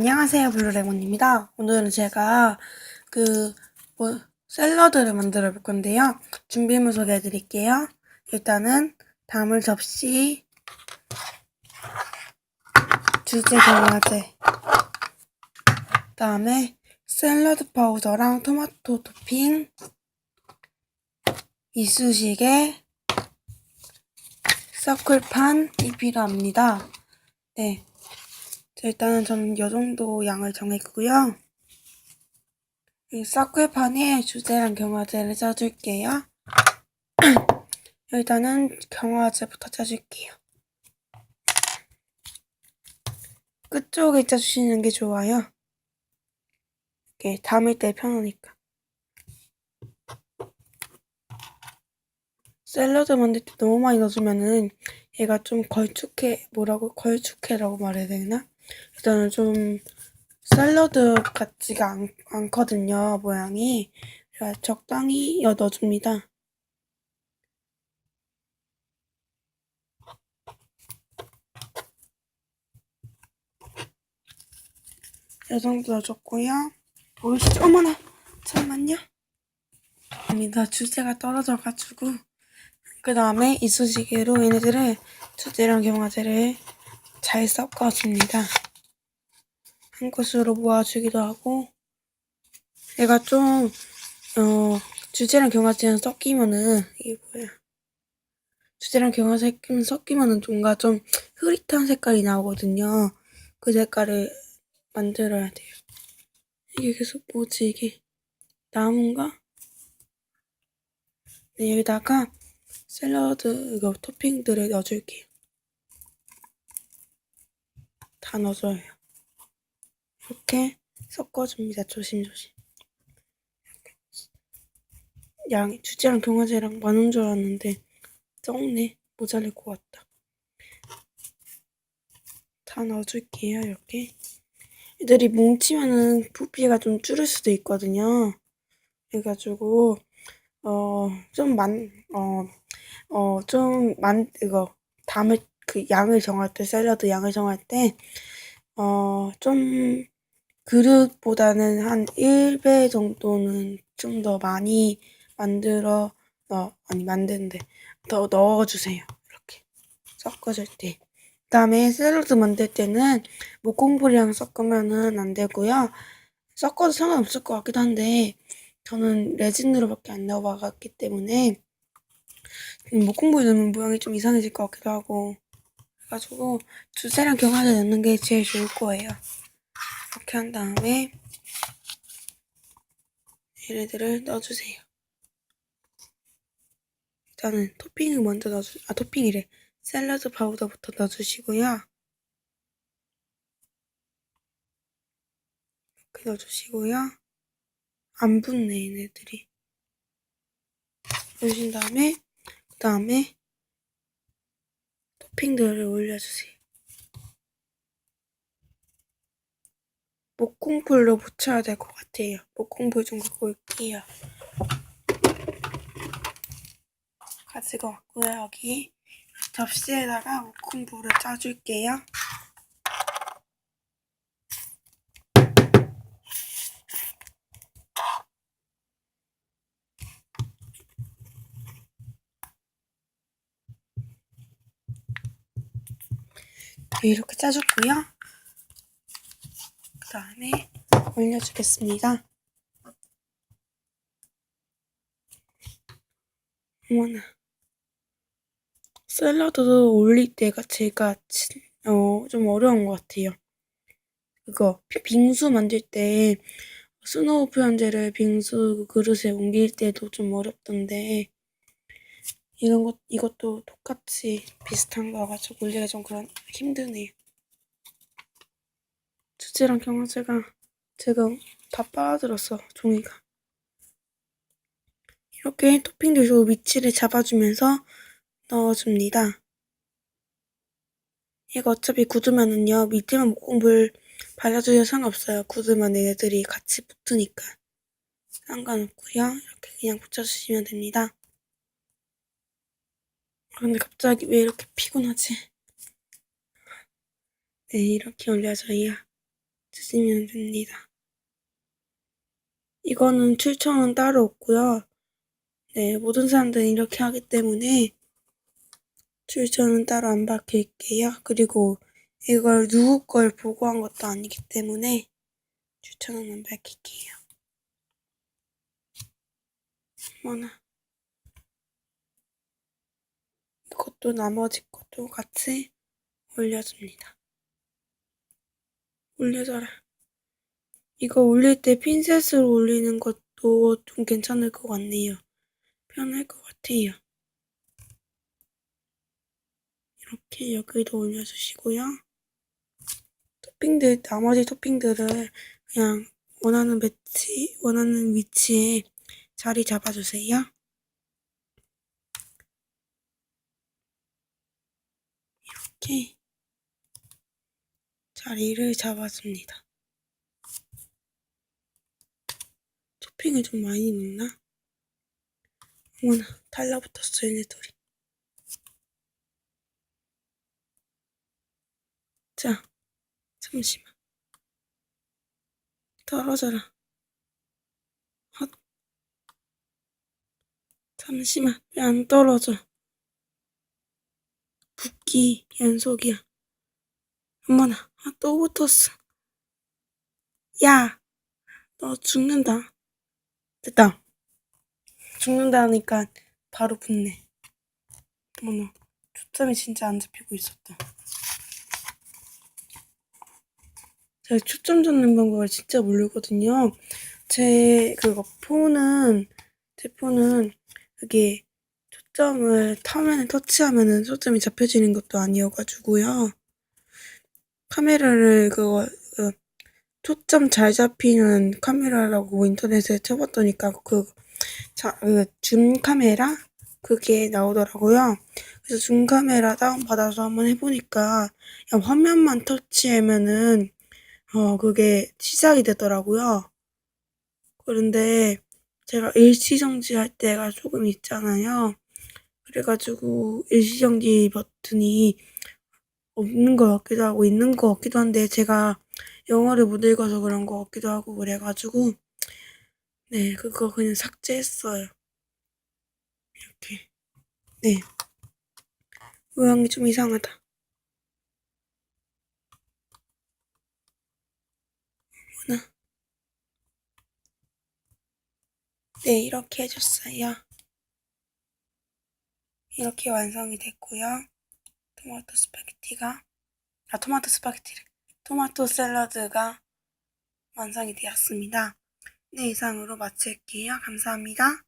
안녕하세요 블루레몬입니다. 오늘은 제가 그 뭐, 샐러드를 만들어 볼 건데요. 준비물 소개해 드릴게요. 일단은 담을 접시, 주제 경화제, 그 다음에 샐러드 파우더랑 토마토 토핑, 이쑤시개, 서클판이 필요합니다. 네. 자, 일단은 저는 이 정도 양을 정했고요. 이 서클판에 주제랑 경화제를 짜줄게요. 일단은 경화제부터 짜줄게요. 끝쪽에 짜주시는 게 좋아요. 이렇게 담을 때 편하니까. 샐러드 만들 때 너무 많이 넣어주면은 얘가 좀 걸쭉해, 뭐라고, 걸쭉해라고 말해야 되나? 일단은 좀 샐러드 같지가 않, 않거든요, 모양이. 그래서 적당히 넣어줍니다. 이 정도 넣어줬고요. 보이시죠? 어머나! 잠깐만요. 입니다. 주제가 떨어져가지고. 그 다음에 이쑤시개로 얘네들을 주제랑 경화제를 잘 섞어줍니다. 한 곳으로 모아주기도 하고 얘가 좀 어, 주제랑 경화제랑 섞이면은 이게 뭐야 주제랑 경화제 섞이면은 뭔가 좀 흐릿한 색깔이 나오거든요. 그 색깔을 만들어야 돼요. 이게 계속 뭐지 이게 나무인가? 네, 여기다가 샐러드 이거 토핑들을 넣어줄게요. 다 넣어줘요. 이렇게 섞어줍니다. 조심조심. 양이 주제랑 경화제랑 많은 줄 알았는데 적네. 모자랄 것 같다. 다 넣어줄게요. 이렇게. 애들이 뭉치면은 부피가 좀 줄을 수도 있거든요. 그래가지고 어좀많어어좀많 이거 담을 그 양을 정할 때 샐러드 양을 정할 때 어 좀 그릇보다는 한 1배 정도는 좀 더 많이 만들어 어 아니 만드는데 더 넣어주세요. 이렇게 섞어줄 때. 그 다음에 샐러드 만들 때는 목공불이랑 섞으면은 안 되고요. 섞어도 상관없을 것 같기도 한데 저는 레진으로밖에 안 넣어봤기 때문에 목공불 넣으면 모양이 좀 이상해질 것 같기도 하고 가지고 주세랑 경화제 넣는 게 제일 좋을 거예요. 이렇게 한 다음에 얘네들을 넣어주세요. 일단은 토핑을 먼저 넣어주, 아 토핑이래. 샐러드 파우더부터 넣어주시고요. 이렇게 넣어주시고요. 안 붙네 얘네들이. 넣으신 다음에 그 다음에 토핑들을 올려주세요. 목공풀로 붙여야 될 것 같아요. 목공풀 좀 갖고 올게요. 가지고 왔고요. 여기 접시에다가 목공풀을 짜줄게요. 이렇게 짜줬고요. 그 다음에 올려주겠습니다. 어머나. 샐러드도 올릴 때가 제가 어, 좀 어려운 것 같아요. 그거 빙수 만들 때 스노우 표현제를 빙수 그릇에 옮길 때도 좀 어렵던데 이런 것 이것도 똑같이 비슷한 거 가지고 올리기가 좀 그런 힘드네요. 주제랑 경화제가 제가 다 빠들었어 종이가. 이렇게 토핑들 주고 위치를 잡아주면서 넣어줍니다. 이거 어차피 굳으면은요 밑에만 목공불 발라줘도 상관없어요. 굳으면 얘들이 같이 붙으니까 상관없고요. 이렇게 그냥 붙여주시면 됩니다. 근데 갑자기 왜 이렇게 피곤하지? 네, 이렇게 올려줘요. 드시면 됩니다. 이거는 추천은 따로 없고요. 네, 모든 사람들이 이렇게 하기 때문에 출처는 따로 안 밝힐게요. 그리고 이걸 누구 걸 보고 한 것도 아니기 때문에 출처는 안 밝힐게요. 어머나. 이것도 나머지 것도 같이 올려줍니다. 올려줘라. 이거 올릴 때 핀셋으로 올리는 것도 좀 괜찮을 것 같네요. 편할 것 같아요. 이렇게 여기도 올려주시고요. 토핑들, 나머지 토핑들을 그냥 원하는 배치, 원하는 위치에 자리 잡아주세요. 이렇게 자리를 잡아줍니다. 토핑을 좀 많이 넣나? 어머나, 달라붙었어, 얘네 둘이. 자, 잠시만. 떨어져라. 헛. 잠시만, 왜 안 떨어져? 붓기 연속이야. 어머나, 아, 또 붙었어. 야, 너 죽는다. 됐다. 죽는다니까 바로 붙네. 어머나, 초점이 진짜 안 잡히고 있었다. 제가 초점 잡는 방법을 진짜 모르거든요. 제 그거 폰은 제 폰은 그게 초점을 타면 터치하면은 초점이 잡혀지는 것도 아니어가지고요. 카메라를 그거 그 초점 잘 잡히는 카메라라고 인터넷에 쳐봤더니까 그, 자, 그, 줌 카메라? 그게 나오더라고요. 그래서 줌 카메라 다운 받아서 한번 해보니까, 화면만 터치하면은, 어, 그게 시작이 되더라고요. 그런데 제가 일시정지 할 때가 조금 있잖아요. 그래가지고 일시정지 버튼이 없는 것 같기도 하고 있는 것 같기도 한데 제가 영어를 못 읽어서 그런 것 같기도 하고 그래가지고 네 그거 그냥 삭제했어요. 이렇게 네 모양이 좀 이상하다. 어머나 네 이렇게 해줬어요. 이렇게 완성이 됐고요. 토마토 스파게티가 아 토마토 스파게티를 토마토 샐러드가 완성이 되었습니다. 네 이상으로 마칠게요. 감사합니다.